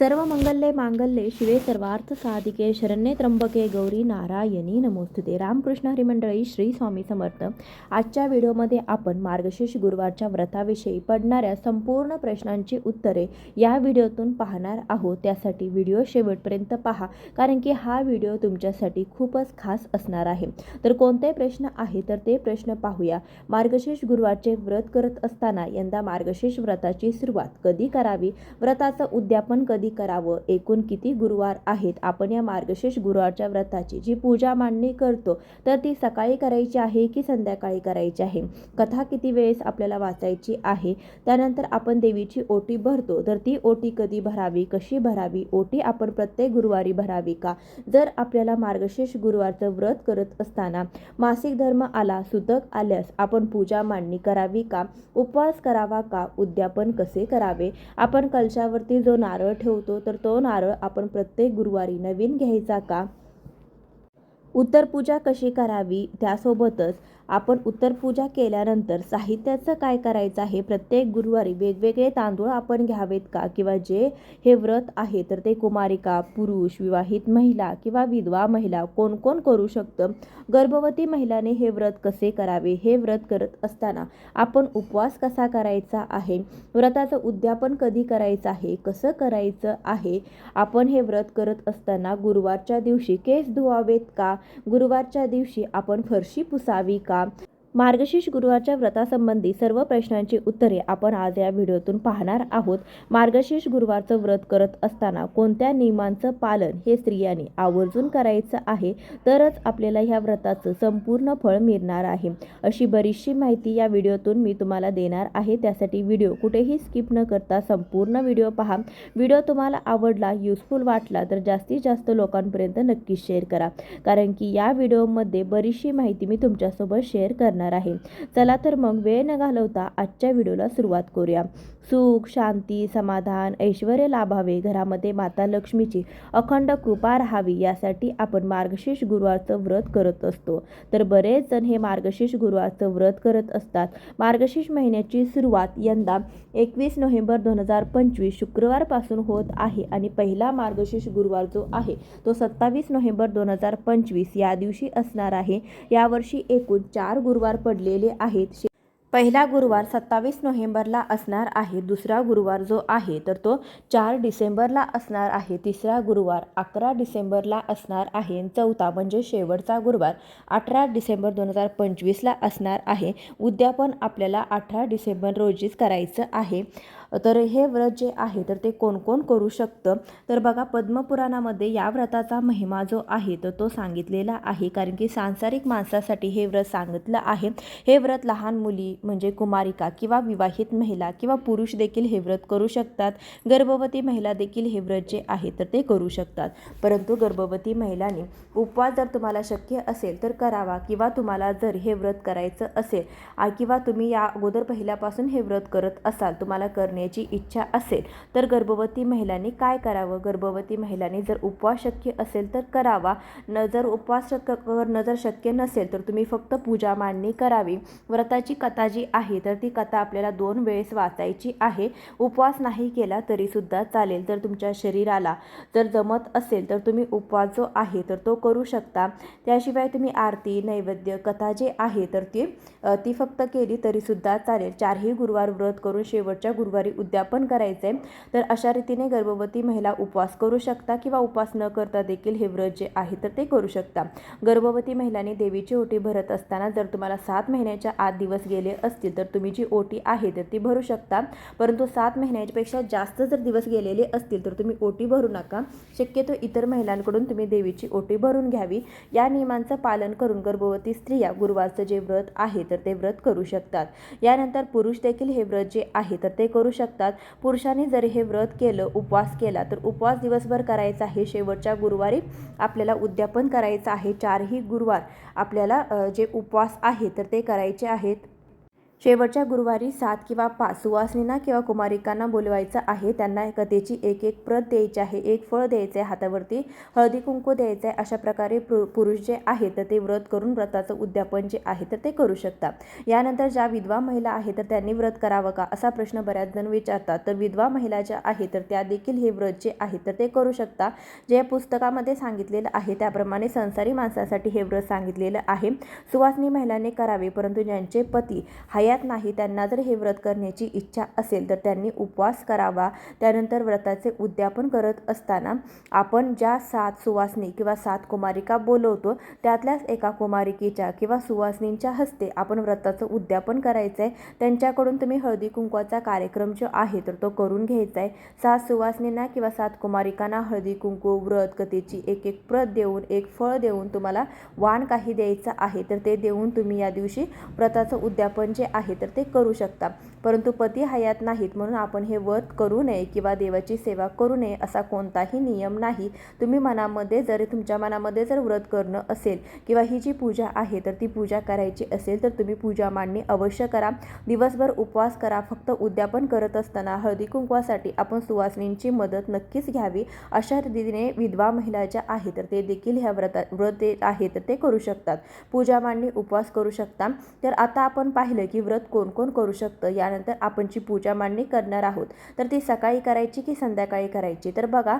सर्व मंगल्ये मांगल्ये शिवे सर्वार्थ साधिके शरण्ये त्र्यंबके गौरी नारायणी नमोस्तुते रामकृष्ण हरिमंडळी श्री स्वामी समर्थ आजच्या व्हिडिओमध्ये आपण मार्गशीर्ष गुरुवारच्या व्रताविषयी पडणाऱ्या संपूर्ण प्रश्नांची उत्तरे या व्हिडिओतून पाहणार आहोत. त्यासाठी व्हिडिओ शेवटपर्यंत पहा कारण की हा व्हिडिओ तुमच्यासाठी खूपच खास असणार आहे. तर कोणते प्रश्न आहे तर ते प्रश्न पाहूया. मार्गशीर्ष गुरुवारचे व्रत करत असताना यंदा मार्गशीर्ष व्रताची सुरुवात कधी करावी? व्रताचं उद्यापन कधी करावं. एकूण किती गुरुवार आहेत? आपण या मार्गशीर्ष गुरुवारच्या व्रताची जी पूजा मांडणी करतो तर ती सकाळी करायची आहे की संध्याकाळी करायची आहे? कथा किती वेळेस आपल्याला वाचायची आहे? त्यानंतर आपण देवीची ओटी भरतो तर ती ओटी कधी भरावी? कशी भरावी? ओटी आपण प्रत्येक गुरुवारी भरावी का? जर आपल्याला मार्गशीर्ष गुरुवारचं व्रत करत असताना मासिक धर्म आला सुतक आल्यास आपण पूजा मांडणी करावी का? उपवास करावा का? उद्यापन कसे करावे? आपण कलशावरती जो नारळ ठेवतो तर तो नारळ आपण प्रत्येक गुरुवारी नवीन घ्यायचा का? उत्तर पूजा कशी करावी? त्यासोबतच आपण उत्तर पूजा केल्यानंतर साहित्याचं काय करायचं आहे? प्रत्येक गुरुवारी वेगवेगळे तांदूळ आपण घ्यावेत का? किंवा जे हे व्रत आहे तर ते कुमारिका पुरुष विवाहित महिला किंवा विधवा महिला कोण कोण करू शकतं? गर्भवती महिलाने हे व्रत कसे करावे? हे व्रत करत असताना आपण उपवास कसा करायचा आहे? व्रताचं उद्यापन कधी करायचं आहे? कसं करायचं आहे? आपण हे व्रत करत असताना गुरुवारच्या दिवशी केस धुवावेत का? गुरुवारच्या दिवशी आपण फरशी पुसावी का? lá. मार्गशीर्ष गुरुवारच्या व्रतासंबंधी सर्व प्रश्नांची उत्तरे आपण आज या व्हिडिओतून पाहणार आहोत. मार्गशीर्ष गुरुवारचं व्रत करत असताना कोणत्या नियमांचं पालन हे स्त्रियांनी आवर्जून करायचं आहे? तरच आपल्याला ह्या व्रताचं संपूर्ण फळ मिळणार आहे. अशी बरीचशी माहिती या व्हिडिओतून मी तुम्हाला देणार आहे. त्यासाठी व्हिडिओ कुठेही स्किप न करता संपूर्ण व्हिडिओ पहा. व्हिडिओ तुम्हाला आवडला युजफुल वाटला तर जास्तीत जास्त लोकांपर्यंत नक्कीच शेअर करा. कारण की या व्हिडिओमध्ये बरीचशी माहिती मी तुमच्यासोबत शेअर करणार आहे. चला तर मग वेळ न घालवता आजच्या व्हिडिओला सुरुवात करूया. सुख शांती समाधान ऐश्वर लाभावे. घरामध्ये माता लक्ष्मीची अखंड कृपा राहावी. यासाठी आपण मार्गशीर्ष गुरुवारचं व्रत करत असतो. तर बरेच जण हे मार्गशीर्ष गुरुवारचं व्रत करत असतात. मार्गशीर्ष महिन्याची सुरुवात यंदा एकवीस नोव्हेंबर दोन हजार पंचवीस शुक्रवारपासून होत आहे आणि पहिला मार्गशीर्ष गुरुवार जो आहे तो सत्तावीस नोव्हेंबर दोन हजार पंचवीस या दिवशी असणार आहे. यावर्षी एकूण चार गुरुवार पडलेले आहेत. पहिला गुरुवार सत्तावीस नोव्हेंबरला असणार आहे. दुसरा गुरुवार जो आहे तर तो चार डिसेंबरला असणार आहे. तिसरा गुरुवार अकरा डिसेंबरला असणार आहे. चौथा म्हणजे शेवटचा गुरुवार अठरा डिसेंबर दोन हजार पंचवीसला असणार आहे. उद्यापन आपल्याला अठरा डिसेंबर रोजीच करायचं आहे. तर हे व्रत जे आहे तर ते कोणकोण करू शकतं? तर बघा पद्मपुराणामध्ये या व्रताचा महिमा जो आहे तर तो सांगितलेला आहे. कारण की सांसारिक माणसासाठी हे व्रत सांगितलं आहे. हे व्रत लहान मुली म्हणजे कुमारिका किंवा विवाहित महिला किंवा पुरुष देखील हे व्रत करू शकतात. गर्भवती महिला देखील हे व्रत जे आहे तर ते करू शकतात. परंतु गर्भवती महिलांनी उपवास जर तुम्हाला शक्य असेल तर करावा. किंवा तुम्हाला जर हे व्रत करायचं असेल किंवा तुम्ही या अगोदर पहिल्यापासून हे व्रत करत असाल तुम्हाला करणे करण्याची इच्छा असेल तर गर्भवती महिलांनी काय करावं? गर्भवती महिलांनी जर उपवास शक्य असेल तर करावा. न जर उपवास शक्य करणं जर शक्य नसेल तर तुम्ही फक्त पूजा मांडणी करावी. व्रताची कथा जी आहे तर ती कथा आपल्याला दोन वेळेस वाचायची आहे. उपवास नाही केला तरीसुद्धा चालेल. तर तुमच्या शरीराला जर जमत असेल तर तुम्ही उपवास जो आहे तर तो करू शकता. त्याशिवाय तुम्ही आरती नैवेद्य कथा जे आहे तर ती ती फक्त केली तरीसुद्धा चालेल. चारही गुरुवार व्रत करून शेवटच्या गुरुवारी उद्यापन करायचं आहे तर अशा रीतीने गर्भवती महिला उपवास करू शकता किंवा उपवास न करता देखील हे व्रत जे आहे तर ते करू शकता. गर्भवती महिलांनी देवीची ओटी भरत असताना जर तुम्हाला सात महिन्याच्या आत दिवस गेले असतील तर तुम्ही जी ओटी आहे तर ती भरू शकता. परंतु सात महिन्यापेक्षा जास्त जर दिवस गेलेले असतील तर तुम्ही ओटी भरू नका. शक्यतो इतर महिलांकडून तुम्ही देवीची ओटी भरून घ्यावी. या नियमांचं पालन करून गर्भवती स्त्रिया गुरुवारचं जे व्रत आहे तर ते व्रत करू शकतात. यानंतर पुरुष देखील हे व्रत जे आहे तर ते करू शकतात शकतात. पुरुषांनी जर हे व्रत केलं उपवास केला तर उपवास दिवसभर करायचा आहे. शेवटच्या गुरुवारी आपल्याला उद्यापन करायचं आहे. चारही गुरुवार आपल्याला जे उपवास आहे तर ते करायचे आहेत. शेवटच्या गुरुवारी सात किंवा पाच सुवासिनींना किंवा कुमारिकांना बोलवायचं आहे. त्यांना कथेची एक एक प्रत द्यायची आहे. एक फळ द्यायचं आहे हातावरती हळदी कुंकू द्यायचं आहे अशा प्रकारे पु पुरुष जे आहेत तर ते व्रत करून व्रताचं उद्यापन जे आहे तर ते करू शकतात. यानंतर ज्या विधवा महिला आहेत तर त्यांनी व्रत करावं का? असा प्रश्न बऱ्याच जण विचारतात. तर विधवा महिला ज्या आहेत तर त्या देखील हे व्रत जे आहे तर ते करू शकता जे पुस्तकामध्ये सांगितलेलं आहे त्याप्रमाणे संसारी माणसासाठी हे व्रत सांगितलेलं आहे. सुवासिनी महिलांनी करावे परंतु ज्यांचे पती हयात नाही त्यांना जर हे व्रत करण्याची इच्छा असेल तर त्यांनी उपवास करावा. त्यानंतर व्रताचे उद्यापन करत असताना आपण ज्या सात सुवासनी किंवा सात कुमारिका बोलवतो त्यातल्याच एका कुमारिकेच्या किंवा सुवासनींच्या हस्ते आपण व्रताचं उद्यापन करायचं आहे त्यांच्याकडून तुम्ही हळदी कुंकवाचा कार्यक्रम जो आहे तर तो करून घ्यायचा आहे सात सुवासनींना किंवा सात कुमारिकांना हळदी कुंकू व्रत कथेची एक एक प्रत देऊन एक फळ देऊन तुम्हाला वाण काही द्यायचं आहे तर ते देऊन तुम्ही या दिवशी व्रताचं उद्यापन जे आहे तर ते करू शकता. परंतु पती हयात नाहीत म्हणून आपण हे व्रत करू नये किंवा देवाची सेवा करू नये असा कोणताही नियम नाही. तुम्ही मनामध्ये जर तुमच्या मनामध्ये जर व्रत करणं असेल किंवा ही जी पूजा आहे तर ती पूजा करायची असेल तर तुम्ही पूजा मांडणी अवश्य करा. दिवसभर उपवास करा. फक्त उद्यापन करत असताना हळदी कुंकवासाठी आपण सुवासिनींची मदत नक्कीच घ्यावी. अशा रीतीने विधवा महिला ज्या आहेत तर ते देखील ह्या व्रता व्रत जे आहे तर ते करू शकतात. पूजा मांडणी उपवास करू शकता. तर आता आपण पाहिलं की व्रत कोण कोण करू शकतं? यानंतर आपण जी पूजा मांडणी करणार आहोत तर ती सकाळी करायची की संध्याकाळी करायची? तर बघा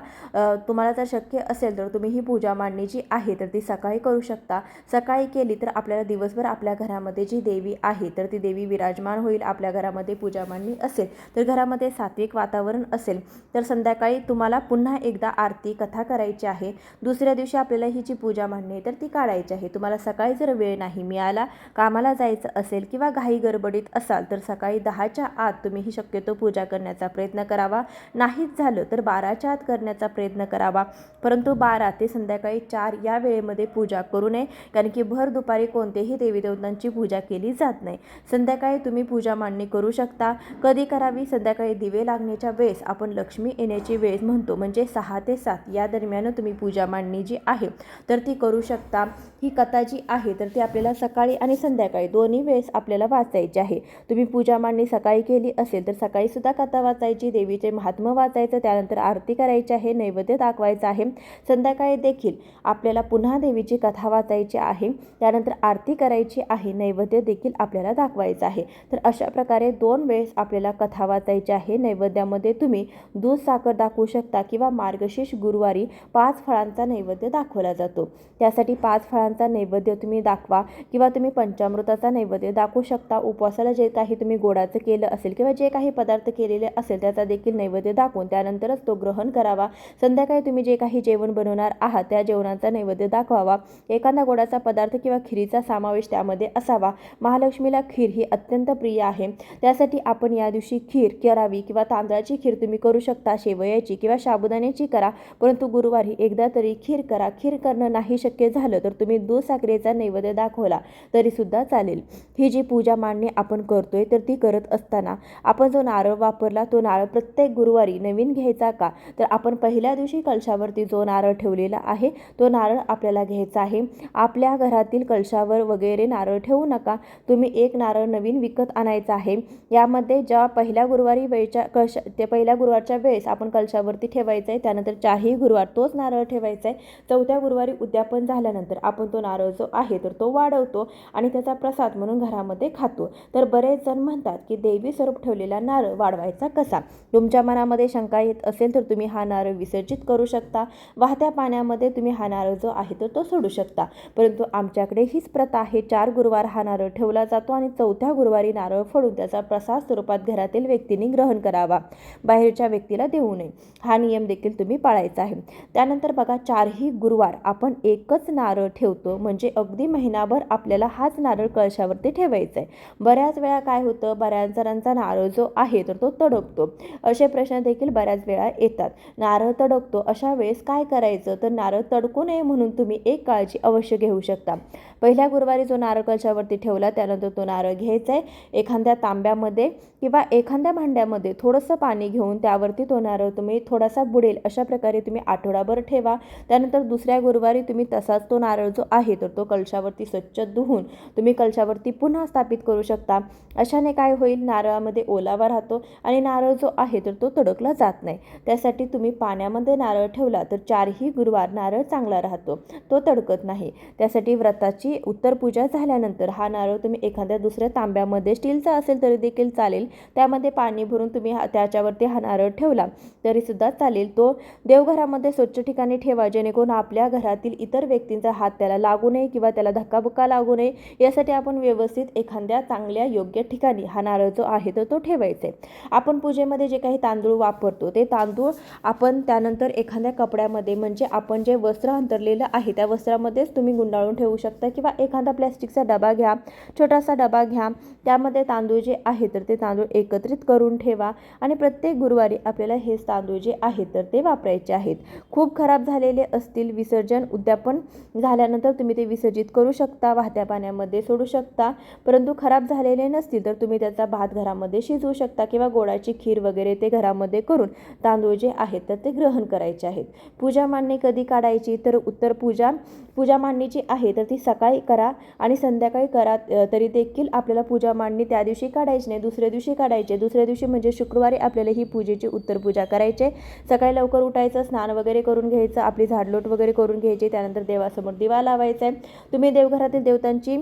तुम्हाला जर शक्य असेल तर तुम्ही ही पूजा मांडणी जी आहे तर ती सकाळी करू शकता. सकाळी केली तर आपल्याला दिवसभर आपल्या घरामध्ये जी देवी आहे तर ती देवी विराजमान होईल आपल्या घरामध्ये पूजा मांडणी असेल तर घरामध्ये सात्विक वातावरण असेल तर संध्याकाळी तुम्हाला पुन्हा एकदा आरती कथा करायची आहे. दुसऱ्या दिवशी आपल्याला ही जी पूजा मांडणी आहे तर ती काढायची आहे. तुम्हाला सकाळी जर वेळ नाही मिळाला कामाला जायचं असेल किंवा घाई गडबडीत असाल तर सकाळी दहाच्या आत तुम्ही ही शक्यतो पूजा करण्याचा प्रयत्न करावा. नाहीच झालं तर बाराच्या आत करण्याचा प्रयत्न करावा. परंतु बारा ते संध्याकाळी चार या वेळेमध्ये पूजा करू नये कारण की भर दुपारी कोणतेही देवी देवतांची पूजा केली जात नाही. संध्याकाळी तुम्ही पूजा मांडणी करू शकता. कधी करावी? संध्याकाळी दिवे लागण्याच्या वेळेस आपण लक्ष्मी येण्याची वेळ म्हणतो म्हणजे सहा ते सात. या दरम्यान तुम्ही पूजा मांडणी जी आहे तर ती करू शकता. ही कथा जी आहे तर ती आपल्याला सकाळी आणि संध्याकाळी दोन्ही वेळेस आपल्याला वाचायची आहे. तुम्ही पूजा मांडणी सकाळी केली असेल तर सकाळी सुद्धा कथा वाचायची देवीचे महात्म्य वाचायचं त्यानंतर आरती करायची आहे नैवेद्य दाखवायचं आहे. संध्याकाळी देखील आपल्याला पुन्हा देवीची कथा वाचायची आहे. त्यानंतर आरती करायची आहे नैवेद्य देखील आपल्याला दाखवायचं आहे. तर अशा प्रकारे दोन वेळेस आपल्याला कथा वाचायची आहे. नैवेद्यामध्ये तुम्ही दूध साखर दाखवू शकता किंवा मार्गशीर्ष गुरुवारी पाच फळांचा नैवेद्य दाखवला जातो. त्यासाठी पाच फळांचा नैवेद्य तुम्ही दाखवा किंवा तुम्ही पंचामृताचा नैवेद्य दाखवू शकता. उपवासाला जे काही तुम्ही गोडाचं केलं असेल किंवा जे काही पदार्थ केलेले असेल त्याचा देखील नैवेद्य दाखवून त्यानंतरच तो ग्रहण करावा. संध्याकाळी तुम्ही जे काही जेवण बनवणार आहात त्या जेवणाचा नैवेद्य दाखवावा. एखादा गोडाचा पदार्थ किंवा खिरीचा समावेश त्यामध्ये असावा. महालक्ष्मीला खीर ही अत्यंत प्रिय आहे. त्यासाठी आपण या दिवशी खीर करावी किंवा तांदळाची खीर तुम्ही करू शकता. शेवयाची किंवा साबुदाण्याची करा. परंतु गुरुवारी एकदा तरी खीर करा. खीर करणं नाही शक्य झालं तर तुम्ही दूध साखरेचा नैवेद्य दाखवला तरी सुद्धा चालेल. ही जी पूजा मांड मांडणी आपण करतोय तर ती करत असताना आपण जो नारळ वापरला तो नारळ प्रत्येक गुरुवारी नवीन घ्यायचा का? तर आपण पहिल्या दिवशी कलशावरती जो नारळ ठेवलेला आहे तो नारळ आपल्याला घ्यायचा आहे. आपल्या घरातील कलशावर वगैरे नारळ ठेवू नका. तुम्ही एक नारळ नवीन विकत आणायचा आहे. यामध्ये ज्या पहिल्या गुरुवारी वेळच्या कलश ते पहिल्या गुरुवारच्या वेळेस आपण कलशावरती ठेवायचं आहे त्यानंतर चारही गुरुवार तोच नारळ ठेवायचा आहे चौथ्या गुरुवारी उद्यापन झाल्यानंतर आपण तो नारळ जो आहे तर तो वाढवतो आणि त्याचा प्रसाद म्हणून घरामध्ये खातो. तर बरेच जण म्हणतात की देवी स्वरूप ठेवलेला नारळ वाढवायचा कसा? तुमच्या मनामध्ये शंका येत असेल तर तुम्ही हा नारळ विसर्जित करू शकता. वाहत्या पाण्यामध्ये तुम्ही हा नारळ जो आहे तर तो सोडू शकता. परंतु आमच्याकडे हीच प्रथा आहे. चार गुरुवार हा नारळ ठेवला जातो आणि चौथ्या गुरुवारी नारळ फोडून त्याचा प्रसाद स्वरूपात घरातील व्यक्तींनी ग्रहण करावा. बाहेरच्या व्यक्तीला देऊ नये. हा नियम देखील तुम्ही पाळायचा आहे. त्यानंतर बघा चारही गुरुवार आपण एकच नारळ ठेवतो. म्हणजे अगदी महिनाभर आपल्याला हाच नारळ कळशावरती ठेवायचा आहे. बऱ्याच वेळा काय होतं बऱ्याच जणांचा नारळ जो आहे तर तो तडकतो असे प्रश्न देखील बऱ्याच वेळा येतात. नारळ तडकतो अशा वेळेस काय करायचं? तर नारळ तडकू नये म्हणून तुम्ही एक काळजी अवश्य घेऊ शकता. पहिल्या गुरुवारी जो नारळ कलशावरती ठेवला त्यानंतर तो नारळ घ्यायचा आहे. एखाद्या तांब्यामध्ये किंवा एखाद्या भांड्यामध्ये थोडंसं पाणी घेऊन त्यावरती तो नारळ तुम्ही थोडासा बुडेल अशा प्रकारे तुम्ही आठवडाभर ठेवा. त्यानंतर दुसऱ्या गुरुवारी तुम्ही तसाच तो नारळ जो आहे तर तो कलशावरती स्वच्छ धुवून तुम्ही कलशावरती पुन्हा स्थापित करू शकता शकता. अशाने काय होईल? नारळामध्ये ओलावा राहतो आणि नारळ जो आहे तर तो तडकला जात नाही. त्यासाठी तुम्ही पाण्यामध्ये नारळ ठेवला तर चारही गुरुवार नारळ चांगला राहतो. तो तडकत नाही. त्यासाठी व्रताची उत्तर पूजा झाल्यानंतर हा नारळ तुम्ही एखाद्या दुसऱ्या तांब्यामध्ये स्टीलचा असेल तरी देखील चालेल. त्यामध्ये पाणी भरून तुम्ही हा त्याच्यावरती हा नारळ ठेवला तरीसुद्धा चालेल. तो देवघरामध्ये स्वच्छ ठिकाणी ठेवा जेणेकरून आपल्या घरातील इतर व्यक्तींचा हात त्याला लागू नये किंवा त्याला धक्काबुक्का लागू नये. यासाठी आपण व्यवस्थित एखाद्या चांगल्या योग्य ठिकाणी हा नारळ जो आहे तर तो ठेवायचा आहे. आपण पूजेमध्ये जे काही तांदूळ वापरतो ते तांदूळ आपण त्यानंतर एखाद्या कपड्यामध्ये म्हणजे आपण जे वस्त्र अंतरलेलं आहे त्या वस्त्रामध्येच तुम्ही गुंडाळून ठेवू शकता किंवा एखादा प्लॅस्टिकचा डबा घ्या छोटासा डबा घ्या. त्यामध्ये तांदूळ जे आहे तर ते तांदूळ एकत्रित करून ठेवा आणि प्रत्येक गुरुवारी आपल्याला हेच तांदूळ जे आहेत तर ते वापरायचे आहेत. खूप खराब झालेले असतील विसर्जन उद्यापन झाल्यानंतर तुम्ही ते विसर्जित करू शकता वाहत्या पाण्यामध्ये सोडू शकता. परंतु खराब झालेले नसतील तर तुम्ही त्याचा भात घरामध्ये शिजवू शकता किंवा गोडाची खीर वगैरे ते घरामध्ये करून तांदूळ जे आहेत तर ते ग्रहण करायचे आहेत. पूजा मांडणी कधी काढायची? तर उत्तर पूजा पूजा मांडणीची आहे तर ती सकाळी करा आणि संध्याकाळी करा तरी देखील आपल्याला पूजा मांडणी त्या दिवशी काढायची नाही दुसऱ्या दिवशी काढायचे दुसऱ्या दिवशी म्हणजे शुक्रवारी आपल्याला ही पूजेची उत्तर पूजा करायची आहे. सकाळी लवकर उठायचं स्नान वगैरे करून घ्यायचं आपली झाडलोट वगैरे करून घ्यायची त्यानंतर देवासमोर दिवा लावायचा आहे. तुम्ही देवघरातील देवतांची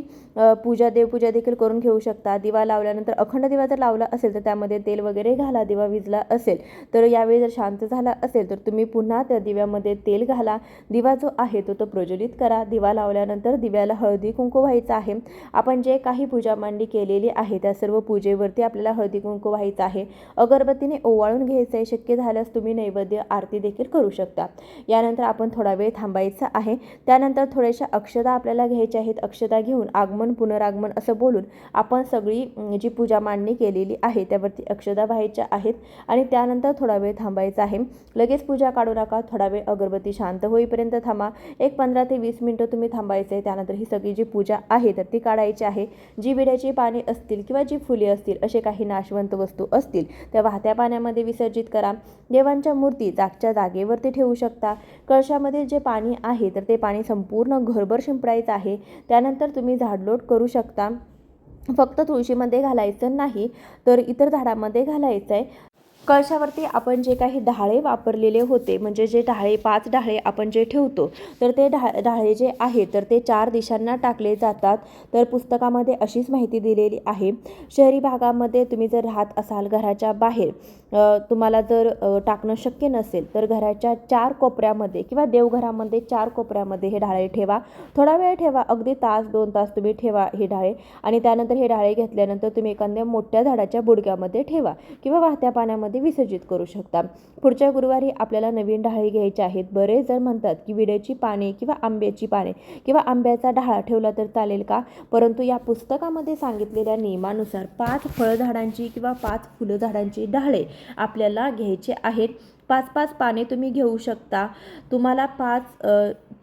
पूजा देवपूजा देखील करून घेऊ शकता. दिवा लावल्यानंतर अखंड दिवा जर लावला असेल तर त्यामध्ये तेल वगैरे घाला. दिवा विजला असेल तर यावेळी जर शांत झाला असेल तर तुम्ही पुन्हा त्या दिव्यामध्ये तेल घाला. दिवा जो आहे तो तो प्रज्वलित करा. दिवा लावल्यानंतर दिव्याला हळदी कुंकू व्हायचं आहे. आपण जे काही पूजा मांडणी केलेली आहे त्या सर्व पूजेवरती आपल्याला हळदी कुंकू व्हायचं आहे. अगरबत्तीने ओवाळून घ्यायचं आहे शक्य झाल्यास तुम्ही नैवेद्य आरती देखील करू शकता. यानंतर आपण थोडा वेळ थांबायचं आहे. त्यानंतर थोड्याशा अक्षता आपल्याला घ्यायच्या आहेत. अक्षता घेऊन आगमन पुनरागमन असं बोलून आपण सगळी जी पूजा मांडणी केलेली आहे त्यावरती अक्षदा व्हायच्या आहेत आणि त्यानंतर थोडा वेळ थांबायचा आहे. लगेच पूजा काढू नका थोडा वेळ अगरबत्ती शांत होईपर्यंत थांबा. एक पंधरा ते वीस मिनटं तुम्ही थांबायचं आहे त्यानंतर ही सगळी जी पूजा आहे तर ती काढायची आहे. जी विड्याची पाने असतील किंवा जी फुले असतील असे काही नाशवंत वस्तू असतील त्या वाहत्या पाण्यामध्ये विसर्जित करा. देवांच्या मूर्ती जागच्या जागेवरती ठेवू शकता. कळशामध्ये जे पाणी आहे तर ते पाणी संपूर्ण घरभर शिंपडायचं आहे. त्यानंतर तुम्ही झाडलोट करू शकता. फक्त तुळशीमध्ये घालायचं नाही तर इतर झाडामध्ये घालायचं आहे कळशावरती आपण जे काही डहाळे वापरलेले होते म्हणजे जे डहाळे पाच डहाळे आपण जे ठेवतो तर ते ढा डहाळे जे आहे तर ते चार दिशांना टाकले जातात. तर पुस्तकामध्ये अशीच माहिती दिलेली आहे. शहरी भागामध्ये तुम्ही जर राहत असाल घराच्या बाहेर तुम्हाला जर टाकणं शक्य नसेल तर घराच्या चार कोपऱ्यामध्ये किंवा देवघरामध्ये चार कोपऱ्यामध्ये हे ढाळे ठेवा. थोडा वेळ ठेवा अगदी तास दोन तास तुम्ही ठेवा हे ढाळे आणि त्यानंतर हे ढाळे घेतल्यानंतर तुम्ही एखाद्या मोठ्या झाडाच्या बुडक्यामध्ये ठेवा किंवा वाहत्या पाण्यामध्ये विसर्जित करू शकता. पुढच्या गुरुवारी आपल्याला नवीन ढाळे घ्यायचे आहेत. बरेच जण म्हणतात की विड्याची पाने किंवा आंब्याची पाने किंवा आंब्याचा ढाळा ठेवला तर चालेल का? परंतु या पुस्तकामध्ये सांगितलेल्या नियमानुसार पाच फळझाडांची किंवा पाच फुलं झाडांची ढाळे आपल्याला घ्यायचे आहेत. पाच पाच पाने तुम्ही घेऊ शकता. तुम्हाला पाच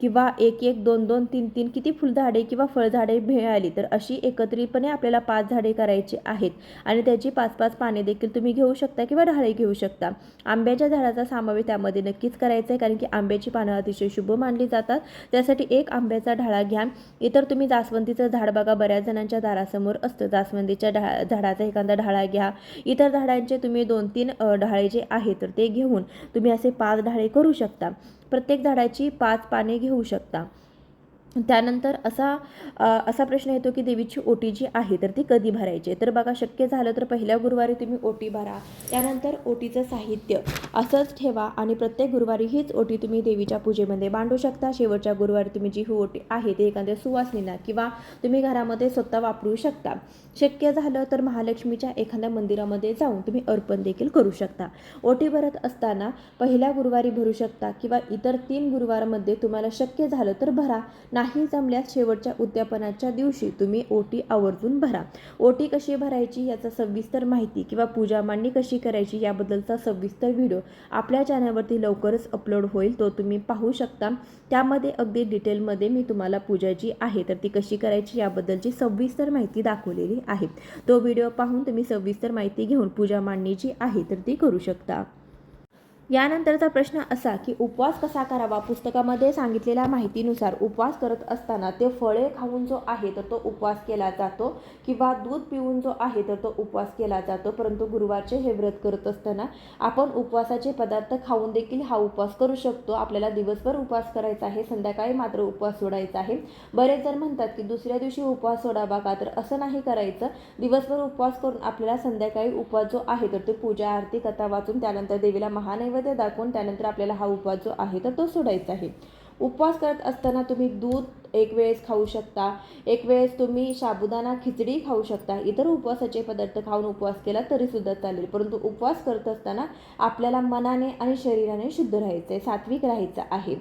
किंवा एक एक दोन दोन तीन तीन किती फुलझाडे किंवा फळझाडे मिळाली तर अशी एकत्रितपणे आपल्याला पाच झाडे करायची आहेत. आणि त्याची पाच पाच पाने देखील तुम्ही घेऊ शकता किंवा ढाळे घेऊ शकता. आंब्याच्या झाडाचा समावेश त्यामध्ये नक्कीच करायचा आहे कारण की आंब्याची पानं अतिशय शुभ मानली जातात. त्यासाठी एक आंब्याचा ढाळा घ्या. इतर तुम्ही जास्वंदीचं झाड बघा बऱ्याच जणांच्या दारासमोर असतं. जास्वंदीच्या ढा झाडाचा एखादा ढाळा घ्या. इतर झाडांचे तुम्ही दोन तीन ढाळे जे आहेत तर ते घेऊन तुम्ही असे पाच ढाळे करू शकता. प्रत्येक झाडाची पाच पाने घेऊ शकता. त्यानंतर असा असा प्रश्न येतो की देवीची ओटी जी आहे तर ती कधी भरायची? तर बघा शक्य झालं तर पहिल्या गुरुवारी तुम्ही ओटी भरा. त्यानंतर ओटीचं साहित्य असंच ठेवा आणि प्रत्येक गुरुवारी हीच ओटी तुम्ही देवीच्या पूजेमध्ये मांडू शकता. शेवटच्या गुरुवारी तुम्ही जी ही ओटी आहे ते एखाद्या सुवासनीना किंवा तुम्ही घरामध्ये स्वतः वापरू शकता. शक्य झालं तर महालक्ष्मीच्या एखाद्या मंदिरामध्ये जाऊन तुम्ही अर्पण देखील करू शकता. ओटी भरत असताना पहिल्या गुरुवारी भरू शकता किंवा इतर तीन गुरुवारमध्ये तुम्हाला शक्य झालं तर भरा. नाही नाही जमल्यास शेवटच्या उद्यापनाच्या दिवशी तुम्ही ओटी आवर्जून भरा. ओटी कशी भरायची याचा सविस्तर माहिती किंवा पूजा मांडणी कशी करायची याबद्दलचा सविस्तर व्हिडिओ आपल्या चॅनलवरती लवकरच अपलोड होईल तो तुम्ही पाहू शकता. त्यामध्ये अगदी डिटेलमध्ये मी तुम्हाला पूजा जी आहे तर ती कशी करायची याबद्दलची सविस्तर माहिती दाखवलेली आहे. तो व्हिडिओ पाहून तुम्ही सविस्तर माहिती घेऊन पूजा मांडणी जी आहे तर ती करू शकता. यानंतरचा प्रश्न असा की उपवास कसा करावा? पुस्तकामध्ये सांगितलेल्या माहितीनुसार उपवास करत असताना ते फळे खाऊन जो आहे तर तो उपवास केला जातो किंवा दूध पिऊन जो आहे तर तो उपवास केला जातो. परंतु गुरुवारचे हे व्रत करत असताना आपण उपवासाचे पदार्थ खाऊन देखील हा उपवास करू शकतो. आपल्याला दिवसभर उपवास करायचा आहे संध्याकाळी मात्र उपवास सोडायचा आहे. बरेच जण म्हणतात की दुसऱ्या दिवशी उपवास सोडावा का? तर असं नाही करायचं. दिवसभर उपवास करून आपल्याला संध्याकाळी उपवास जो आहे तर ते पूजा आरती कथा वाचून त्यानंतर देवीला महानैवेद्य दाखवून त्यानंतर आपल्याला हा उपवास जो आहे तर तो सोडायचा आहे. उपवास करत असताना तुम्ही दूध एक वेळेस खाऊ शकता एक वेळेस तुम्ही साबुदाणा खिचडी खाऊ शकता. इतर उपवासाचे पदार्थ खाऊन उपवास केला तरी सुद्धा चालेल. परंतु उपवास करत असताना आपल्याला मनाने आणि शरीराने शुद्ध राहायचं आहे सात्विक राहायचं आहे.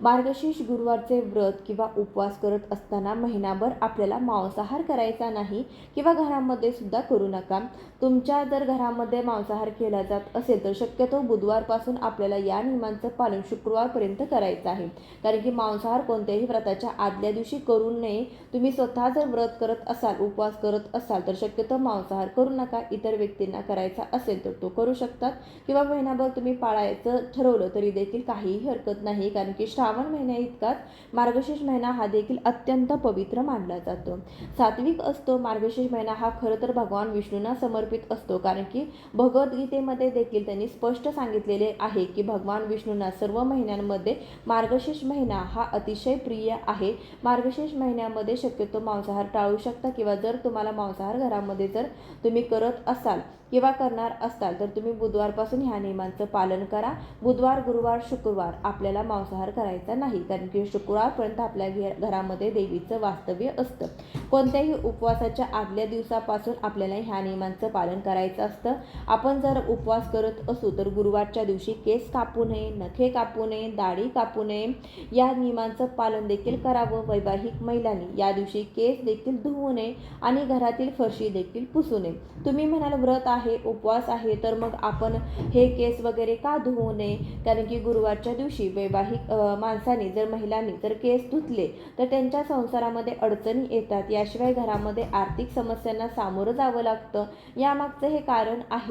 मार्गशीर्ष गुरुवारचे व्रत किंवा उपवास करत असताना महिनाभर आपल्याला मांसाहार करायचा नाही किंवा घरामध्ये सुद्धा करू नका. तुमच्या जर घरामध्ये मांसाहार केला जात असेल तर शक्यतो बुधवारपासून आपल्याला या नियमांचं पालन शुक्रवारपर्यंत करायचं आहे. कारण की मांसाहार कोणत्याही व्रताच्या आधी आदल्या दिवशी करू नये. तुम्ही स्वतः जर व्रत करत असाल उपवास करत असाल तर शक्यतो मांसाहार करू नका. इतर व्यक्तींना करायचा असेल तर तो करू शकतात. किंवा महिनाभर तुम्ही पाळायचं ठरवलं तरी देखील काहीही हरकत नाही कारण की श्रावण महिन्या इतकाच. मार्गशीर्ष महिना हा देखील अत्यंत पवित्र मानला जातो. सात्विक असतो मार्गशीर्ष महिना हा खरं तर भगवान विष्णूंना समर्पित असतो कारण की भगवद्गीतेमध्ये देखील त्यांनी स्पष्ट सांगितलेले आहे की भगवान विष्णूंना सर्व महिन्यांमध्ये मार्गशीर्ष महिना हा अतिशय प्रिय आहे. मार्गशीर्ष महिन्यामध्ये शक्यतो मांसाहार टाळू शकता किंवा जर तुम्हाला मांसाहार घरामध्ये जर तुम्ही करत असाल किंवा करणार असाल तर तुम्ही बुधवारपासून ह्या नियमांचं पालन करा. बुधवार गुरुवार शुक्रवार आपल्याला मांसाहार करायचा नाही कारण की शुक्रवारपर्यंत आपल्या घे घरामध्ये देवीचं वास्तव्य असतं. कोणत्याही उपवासाच्या आदल्या दिवसापासून आपल्याला ह्या नियमांचं पालन करायचं असतं. आपण जर उपवास करत असू तर गुरुवारच्या दिवशी केस कापू नये नखे कापू नये दाढी कापू नये. या नियमांचं पालन देखील करावं. वैवाहिक महिलांनी या दिवशी केस देखील धुवू नये आणि घरातील फरशी देखील पुसू नये तुम्ही म्हणाल व्रत आहे उपवास आहे तर मग आपण हे केस वगैरे का धुवू नये कारण की गुरुवारच्या दिवशी वैवाहिक माणसाने जर महिलांनी जर केस धुतले तर त्यांच्या संसारामध्ये अडचणी येतात. याशिवाय घरामध्ये आर्थिक समस्यांना सामोरं जावं लागतं. यामागचं हे कारण आहे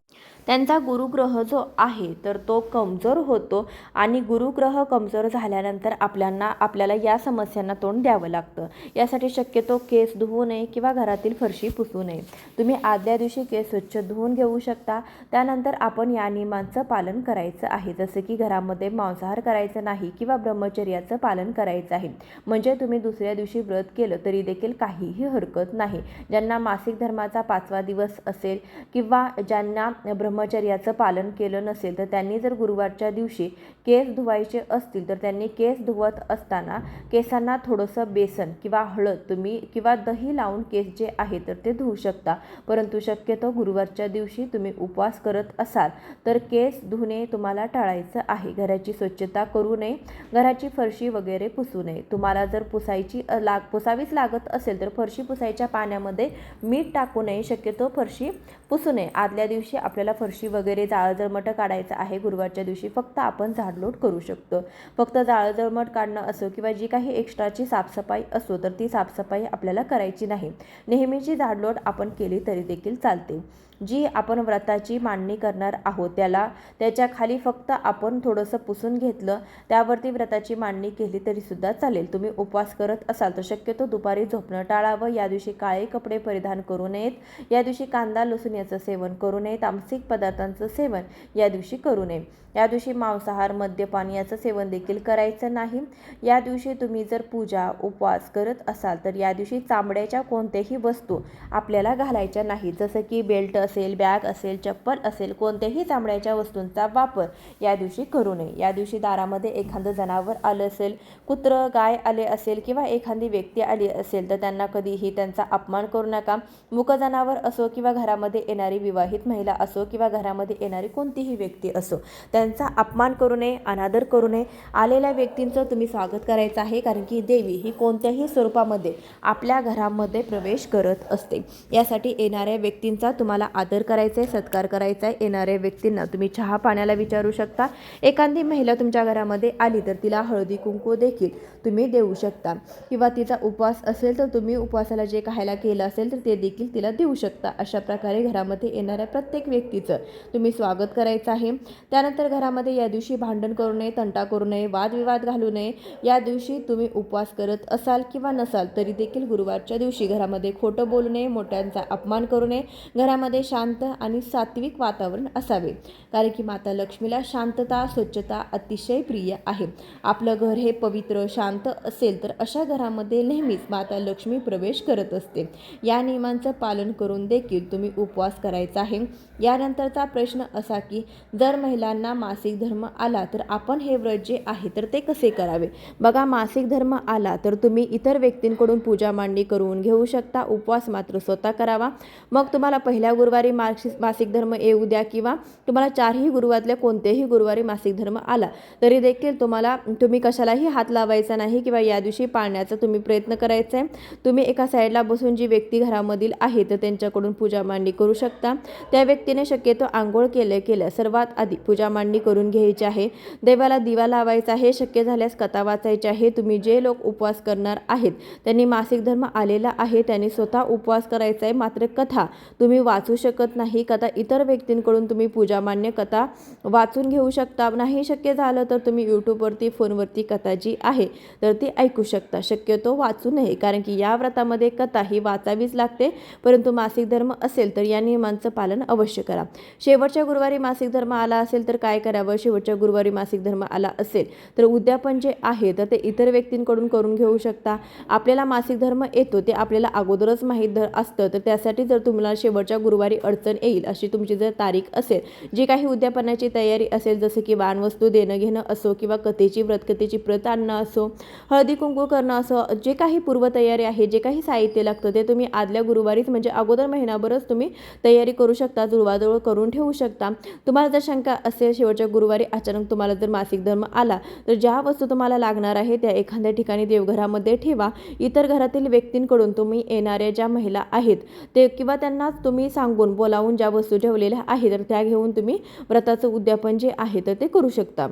त्यांचा गुरुग्रह जो आहे तर तो कमजोर होतो आणि गुरुग्रह कमजोर झाल्यानंतर आपल्याला आपल्याला या समस्यांना तोंड द्यावं लागतं. यासाठी शक्यतो केस धुवू नये किंवा घरातील फरशी पुसू नये. तुम्ही आदल्या दिवशी केस स्वच्छ धुवून घेऊ शकता. त्यानंतर आपण या नियमांचं पालन करायचं आहे. जसं की घरामध्ये मांसाहार करायचं नाही किंवा ब्रह्मचर्याचं पालन करायचं आहे. म्हणजे तुम्ही दुसऱ्या दिवशी व्रत केलं तरी देखील काहीही हरकत नाही. ज्यांना मासिक धर्माचा पाचवा दिवस असेल किंवा ज्यांना ब्रह्म ब्रह्मचर्याचं पालन केलं नसेल तर त्यांनी जर गुरुवारच्या दिवशी केस धुवायचे असतील तर त्यांनी केस धुवत असताना केसांना थोडंसं बेसन किंवा हळद तुम्ही किंवा दही लावून केस जे आहे तर ते धुवू शकता. परंतु शक्यतो गुरुवारच्या दिवशी तुम्ही उपवास करत असाल तर केस धुणे तुम्हाला टाळायचं आहे. घराची स्वच्छता करू नये घराची फरशी वगैरे पुसू नये. तुम्हाला जर पुसायची लाग पुसावीच लागत असेल तर फरशी पुसायच्या पाण्यामध्ये मीठ टाकू नये. शक्यतो फरशी पुसू नये. आदल्या दिवशी आपल्याला फरशी वगैरे जाळं काढायचं आहे गुरुवारच्या दिवशी फक्त आपण झाडलोट करू शकतो. फक्त जाळं जळमट काढणं असो किंवा जी काही एक्स्ट्राची साफसफाई असो तर ती साफसफाई आपल्याला करायची नाही. नेहमीची झाडलोट आपण केली तरी देखील चालते. जी आपण व्रताची मांडणी करणार आहोत त्याला त्याच्याखाली फक्त आपण थोडंसं पुसून घेतलं त्यावरती व्रताची मांडणी केली तरीसुद्धा चालेल. तुम्ही उपवास करत असाल तर शक्यतो दुपारी झोपणं टाळावं. या दिवशी काळे कपडे परिधान करू नयेत. या दिवशी कांदा लसूण याचं सेवन करू नये तामसिक पदार्थांचं सेवन या दिवशी करू नये. या दिवशी मांसाहार मद्यपान याचं सेवन देखील करायचं नाही. या दिवशी तुम्ही जर पूजा उपवास करत असाल तर या दिवशी चामड्याच्या कोणत्याही वस्तू आपल्याला घालायच्या नाहीत जसं की बेल्ट असेल बॅग असेल चप्पल असेल कोणत्याही चामड्याच्या वस्तूंचा वापर या दिवशी करू नये. या दिवशी दारामध्ये एखादं जनावर आलं असेल कुत्रं गाय आले असेल किंवा एखादी व्यक्ती आली असेल तर त्यांना कधीही त्यांचा अपमान करू नका. मुक जनावर असो किंवा घरामध्ये येणारी विवाहित महिला असो किंवा किंवा घरामध्ये येणारी कोणतीही व्यक्ती असो त्यांचा अपमान करू नये अनादर करू नये. आलेल्या व्यक्तींचं तुम्ही स्वागत करायचं आहे कारण की देवी ही कोणत्याही स्वरूपामध्ये आपल्या घरामध्ये प्रवेश करत असते. यासाठी येणाऱ्या व्यक्तींचा तुम्हाला आदर करायचा आहे सत्कार करायचा आहे येणाऱ्या व्यक्तींना तुम्ही चहा पाण्याला विचारू शकता. एखादी महिला तुमच्या घरामध्ये आली तर तिला हळदी कुंकू देखील तुम्ही देऊ शकता. किंवा तिचा उपवास असेल तर तुम्ही उपवासाला जे खायला केलं असेल तर ते देखील तिला देऊ शकता. अशा प्रकारे घरामध्ये येणाऱ्या प्रत्येक व्यक्तीचं तुम्ही स्वागत करायचं आहे. त्यानंतर घरामध्ये या दिवशी भांडण करू नये तंटा करू नये वादविवाद घालू नये. या दिवशी तुम्ही उपवास करत असाल किंवा नसाल तरी देखील गुरुवारच्या दिवशी घरामध्ये खोटं बोलू नये मोठ्यांचा अपमान करू नये. घरामध्ये शांत आणि सात्विक वातावरण असावे. कारण की माता लक्ष्मीला शांतता स्वच्छता अतिशय प्रिय आहे. आपलं घर हे पवित्र शांत असेल तर अशा घरामध्ये नेहमीच माता लक्ष्मी प्रवेश करत असते. या नियमांचं पालन करून देखील तुम्ही उपवास करायचा आहे. यानंतर त्यानंतरचा प्रश्न असा की जर महिलांना मासिक धर्म आला तर आपण हे व्रत जे आहे तर ते कसे करावे? बघा मासिक धर्म आला तर तुम्ही इतर व्यक्तींकडून पूजा मांडणी करून घेऊ शकता उपवास मात्र स्वतः करावा. मग तुम्हाला पहिल्या गुरुवारी मार्क्सिस मासिक धर्म येऊ द्या किंवा तुम्हाला चारही गुरुवातल्या कोणत्याही गुरुवारी मासिक धर्म आला तरी देखील तुम्हाला तुम्ही कशालाही हात लावायचा नाही किंवा या दिवशी पाळण्याचा तुम्ही प्रयत्न करायचा आहे. तुम्ही एका साईडला बसून जी व्यक्ती घरामधील आहे तर त्यांच्याकडून पूजा मांडणी करू शकता. त्या व्यक्तीने शक्य शक्यतो आंघोळ केलं केल्या सर्वात आधी पूजा मांडणी करून घ्यायची आहे. देवाला दिवा लावायचा आहे. शक्य झाल्यास कथा वाचायची आहे. तुम्ही जे लोक उपवास करणार आहेत त्यांनी मासिक धर्म आलेला आहे त्यांनी स्वतः उपवास करायचा आहे. मात्र कथा तुम्ही वाचू शकत नाही. कथा इतर व्यक्तींकडून तुम्ही पूजा मान्य कथा वाचून घेऊ शकता. नाही शक्य झालं तर तुम्ही यूट्यूबवरती फोनवरती कथा जी आहे तर ती ऐकू शकता. शक्यतो वाचू नये कारण की या व्रतामध्ये कथा ही वाचावीच लागते. परंतु मासिक धर्म असेल तर या नियमांचं पालन अवश्य करा. शेवटच्या गुरुवारी मासिक धर्म आला असेल तर काय करावं? शेवटच्या गुरुवारी मासिक धर्म आला असेल तर उद्यापन जे आहे तर ते इतर व्यक्तींकडून करून घेऊ शकता. आपल्याला मासिक धर्म येतो ते आपल्याला अगोदरच माहीत धर असतं. तर त्यासाठी जर तुम्हाला शेवटच्या गुरुवारी अडचण येईल अशी तुमची जर तारीख असेल जी काही उद्यापनाची तयारी असेल जसं की वाणवस्तू देणं घेणं असो किंवा कथेची व्रतकथेची प्रत आणणं असो हळदी कुंकू करणं असो जे काही पूर्वतयारी आहे जे काही साहित्य लागतं ते तुम्ही आदल्या गुरुवारीच म्हणजे अगोदर महिनाभरच तुम्ही तयारी करू शकता. जुळवाजुळव करून ठेवू शकता. तुम्हाला जर शंका असेल शेवटच्या गुरुवारी अचानक तुम्हाला जर मासिक धर्म आला तर ज्या वस्तू तुम्हाला लागणार आहे त्या एखाद्या ठिकाणी देवघरामध्ये ठेवा. इतर घरातील व्यक्तींकडून तुम्ही येणाऱ्या ज्या महिला आहेत ते किंवा त्यांना तुम्ही सांगून बोलावून ज्या वस्तू ठेवलेल्या आहेत तर त्या घेऊन तुम्ही व्रताचं उद्यापन जे आहे तर ते करू शकता.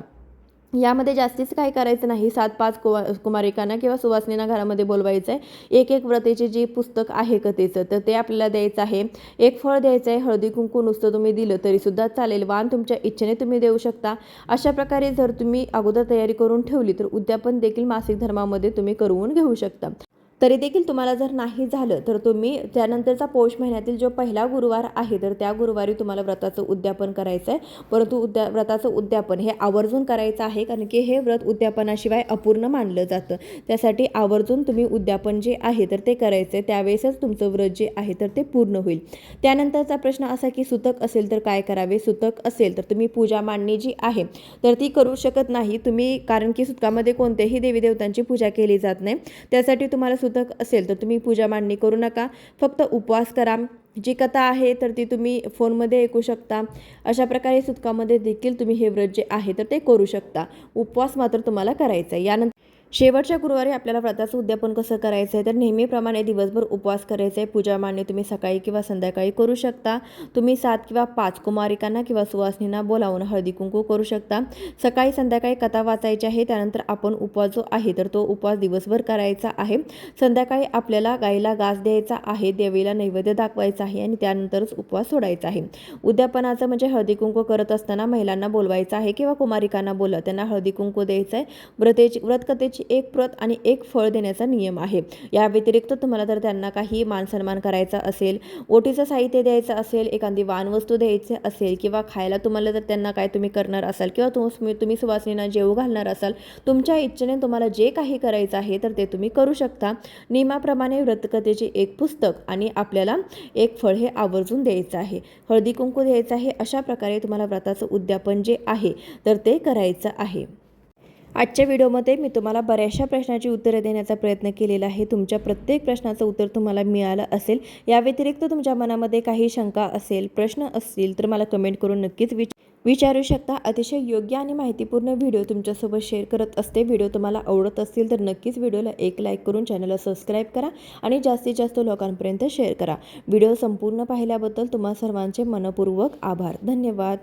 यामध्ये जास्तीच काय करायचं नाही. सात पाच कुवा कुमारिकांना किंवा सुवासनीना घरामध्ये बोलवायचं आहे एक एक व्रतेचे जे पुस्तक आहे कथेचं तर ते आपल्याला द्यायचं आहे. एक फळ द्यायचं आहे हळदी कुंकू नुसतं तुम्ही दिलं तरीसुद्धा चालेल. वाण तुमच्या इच्छेने तुम्ही देऊ शकता. अशा प्रकारे जर तुम्ही अगोदर तयारी करून ठेवली तर उद्यापन देखील मासिक धर्मामध्ये तुम्ही करून घेऊ शकता. तरी देखील तुम्हाला जर नाही झालं तर तुम्ही त्यानंतरचा पौष महिन्यातील जो पहिला गुरुवार आहे तर त्या गुरुवारी तुम्हाला व्रताचं उद्यापन करायचं आहे परंतु उद्या व्रताचं उद्यापन हे आवर्जून करायचं आहे कारण की हे व्रत उद्यापनाशिवाय अपूर्ण मानलं जातं. त्यासाठी आवर्जून तुम्ही उद्यापन जे आहे तर ते करायचं आहे त्यावेळेसच तुमचं व्रत जे आहे तर ते पूर्ण होईल. त्यानंतरचा प्रश्न असा की सुतक असेल तर काय करावे? सुतक असेल तर तुम्ही पूजा मांडणी जी आहे तर ती करू शकत नाही. तुम्ही कारण की सुतकामध्ये कोणत्याही देवीदेवतांची पूजा केली जात नाही. त्यासाठी तुम्हाला सुतक असेल तर तुम्ही पूजा मांडणी करू नका. फक्त उपवास करा. जी कथा आहे तर ती तुम्ही फोनमध्ये ऐकू शकता. अशा प्रकारे सुतकामध्ये देखील तुम्ही हे व्रत जे आहे तर ते करू शकता. उपवास मात्र तुम्हाला करायचा आहे. यानंतर शेवटच्या गुरुवारी आपल्याला व्रताचं उद्यापन कसं करायचं आहे तर नेहमीप्रमाणे दिवसभर उपवास करायचा आहे पूजा मांडणी तुम्ही सकाळी किंवा संध्याकाळी करू शकता. तुम्ही सात किंवा पाच कुमारिकांना किंवा सुवासनींना बोलावून हळदी कुंकू करू शकता. सकाळी संध्याकाळी कथा वाचायची आहे. त्यानंतर आपण उपवास जो आहे तर तो उपवास दिवसभर करायचा आहे. संध्याकाळी आपल्याला गाईला गास द्यायचा आहे. देवीला नैवेद्य दाखवायचा आहे आणि त्यानंतरच उपवास सोडायचा आहे. उद्यापनाचं म्हणजे हळदी कुंकू करत असताना महिलांना बोलवायचं आहे किंवा कुमारिकांना बोलवा. त्यांना हळदी कुंकू द्यायचं आहे व्रतेची व्रतकथेची एक प्रत आणि एक फळ देण्याचा नियम आहे. या व्यतिरिक्त तुम्हाला जर त्यांना काही मानसन्मान करायचा असेल ओटीचं साहित्य द्यायचं असेल एखादी वानवस्तू द्यायची असेल किंवा खायला तुम्हाला जर त्यांना काय तुम्ही करणार असाल किंवा तुम्ही तुम्ही सुवासिनींना जेवू घालणार असाल तुमच्या इच्छेने तुम्हाला जे काही करायचं आहे तर ते तुम्ही करू शकता. नियमाप्रमाणे व्रतकथेचे एक पुस्तक आणि आपल्याला एक फळ हे आवर्जून द्यायचं आहे. हळदी कुंकू द्यायचं आहे अशा प्रकारे तुम्हाला व्रताचं उद्यापन जे आहे तर ते करायचं आहे. आजच्या व्हिडिओमध्ये मी तुम्हाला बऱ्याचशा प्रश्नाची उत्तरं देण्याचा प्रयत्न केलेला आहे. तुमच्या प्रत्येक प्रश्नाचं उत्तर तुम्हाला मिळालं असेल या व्यतिरिक्त तुमच्या मनामध्ये काही शंका असेल प्रश्न असतील तर मला कमेंट करून नक्कीच विच विचारू शकता. अतिशय योग्य आणि माहितीपूर्ण व्हिडिओ तुमच्यासोबत शेअर करत असते. व्हिडिओ तुम्हाला आवडत असतील तर नक्कीच व्हिडिओला एक लाईक करून चॅनलला सबस्क्राईब करा आणि जास्तीत जास्त लोकांपर्यंत शेअर करा. व्हिडिओ संपूर्ण पाहिल्याबद्दल तुम्हा सर्वांचे मनपूर्वक आभार. धन्यवाद.